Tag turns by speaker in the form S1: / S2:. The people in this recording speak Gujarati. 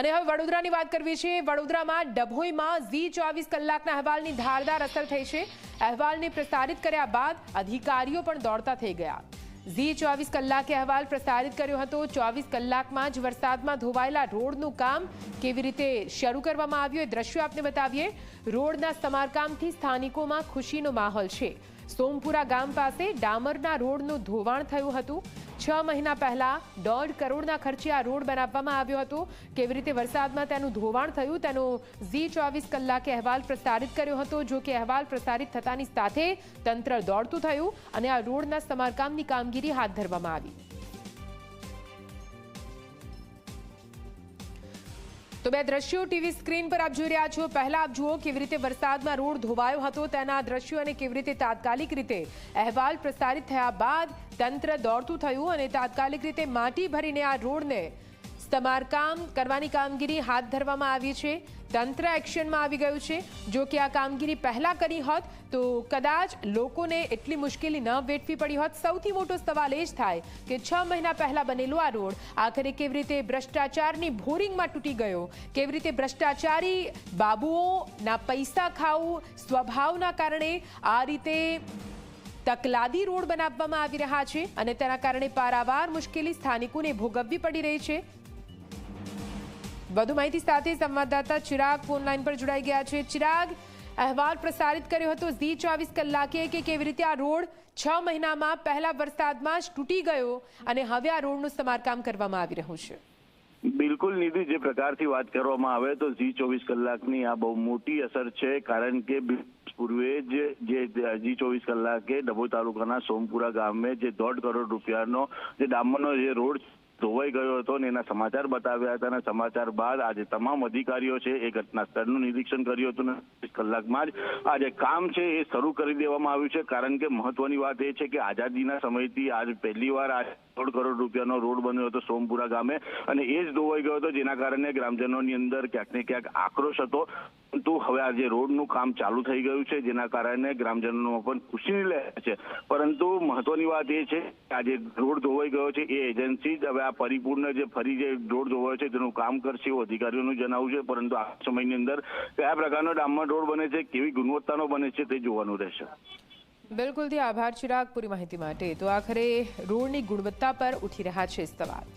S1: અને હવે વડોદરાની વાત કરવી છે, વડોદરામાં ડભોઈમાં ઝી ચોવીસ કલાકના અહેવાલની ધારદાર અસર થઈ છે. અહેવાલને પ્રસારિત કર્યા બાદ અધિકારીઓ પણ દોડતા થઈ ગયા. ઝી ચોવીસ કલાકે અહેવાલ પ્રસારિત કર્યો હતો. ચોવીસ કલાકમાં જ વરસાદમાં ધોવાયેલા રોડનું કામ કેવી રીતે શરૂ કરવામાં આવ્યું એ દ્રશ્યો આપને બતાવીએ. રોડના સમારકામથી સ્થાનિકોમાં ખુશીનો માહોલ છે. સોમપુરા ગામ પાસે ડામરના રોડનું ધોવાણ થયું હતું. છ મહિના પહેલા દોઢ કરોડના ખર્ચે આ રોડ બનાવવામાં આવ્યો હતો. કેવી રીતે વરસાદમાં તેનું ધોવાણ થયું તેનો ઝી ચોવીસ કલાકે અહેવાલ પ્રસારિત કર્યો હતો. જો કે અહેવાલ પ્રસારિત થતાની સાથે તંત્ર દોડતું થયું અને આ રોડના સમારકામની કામગીરી હાથ ધરવામાં આવી. તો બે દ્રશ્યો ટીવી સ્ક્રીન પર આપ જોઈ રહ્યા છો. પહેલા આપ જુઓ કેવી રીતે વરસાદમાં રોડ ધોવાયો હતો. તેના દ્રશ્યો અને કેવી રીતે તાત્કાલિક રીતે અહેવાલ પ્રસારિત થયા બાદ તંત્ર દોડતું થયું અને તાત્કાલિક રીતે માટી ભરીને આ રોડને સમારકામ કરવાની કામગીરી હાથ ધરવામાં આવી છે. તંત્ર એક્શનમાં આવી ગયું છે. જો કે આ કામગીરી પહેલાં કરી હોત, તો કદાચ લોકોને એટલી મુશ્કેલી ન વેઠવી પડી હોત. સૌથી મોટો સવાલ એ જ થાય કે છ મહિના પહેલાં બનેલો આ રોડ આખરે કેવી રીતે ભ્રષ્ટાચારની ભોરિંગમાં તૂટી ગયો? કેવી રીતે ભ્રષ્ટાચારી બાબુઓના પૈસા ખાવું, સ્વભાવના કારણે આ રીતે તકલાદી રોડ બનાવવામાં આવી રહ્યા છે અને તેના કારણે પારાવાર મુશ્કેલી સ્થાનિકોને ભોગવવી પડી રહી છે. વધુ માહિતી સાથે સંવાદદાતા ચિરાગ ફોનલાઈન પર જોડાઈ ગયા છે. ચિરાગ, અહેવાલ પ્રસારિત કર્યો હતો ઝી ચોવીસ કલાકે કે કેવી રીતે આ રોડ છ મહિનામાં પહેલા વરસાદમાં જ તૂટી ગયો અને હવે આ રોડનું સમારકામ કરવામાં આવી રહ્યું છે?
S2: બિલકુલ નિધિ, જે પ્રકારથી વાત કરવામાં આવે તો ઝી ચોવીસ કલાકની આ બહુ મોટી અસર છે, કારણ કે પૂર્વે જ જે ઝી ચોવીસ કલાકે ડભોઈ તાલુકાના સોમપુરા ગામે જે દોઢ કરોડ રૂપિયાનો જે ડામરનો જે રોડ ધોવાઈ ગયો હતો અને એના સમાચાર બતાવ્યા હતા અને સમાચાર બાદ આજે તમામ અધિકારીઓ છે એ ઘટના સ્થળનું નિરીક્ષણ કર્યું હતું અને કલાકમાં જ આ જે કામ છે એ શરૂ કરી દેવામાં આવ્યું છે. કારણ કે મહત્વની વાત એ છે કે આઝાદીના સમયથી આજ પહેલી વાર આ દોઢ કરોડ રૂપિયાનો રોડ બન્યો હતો સોમપુરા ગામે અને એ જ ધોવાઈ ગયો હતો જેના કારણે ગ્રામજનોની અંદર ક્યાંક ને ક્યાંક આક્રોશ હતો. પરંતુ હવે આજે રોડનું કામ ચાલુ થઈ ગયું છે જેના કારણે ગ્રામજનોમાં પણ ખુશી લે છે. પરંતુ મહત્વની વાત એ છે કે આ રોડ ધોવાઈ ગયો છે એ એજન્સી જ હવે આ પરિપૂર્ણ જે ફરી જે રોડ ધોવાયો છે, તેનું કામ કરશે એવું અધિકારીઓનું જણાવવું છે, પરંતુ આ સમયની અંદર કયા પ્રકારનો ડામર રોડ બને છે, કેવી ગુણવત્તાનો બને છે, તે જોવાનું રહેશે.
S1: બિલકુલથી આભાર, ચિરાગ, પૂરી માહિતી માટે. તો આખરે રોડની ગુણવત્તા પર ઉઠી રહ્યા છે સવાલ.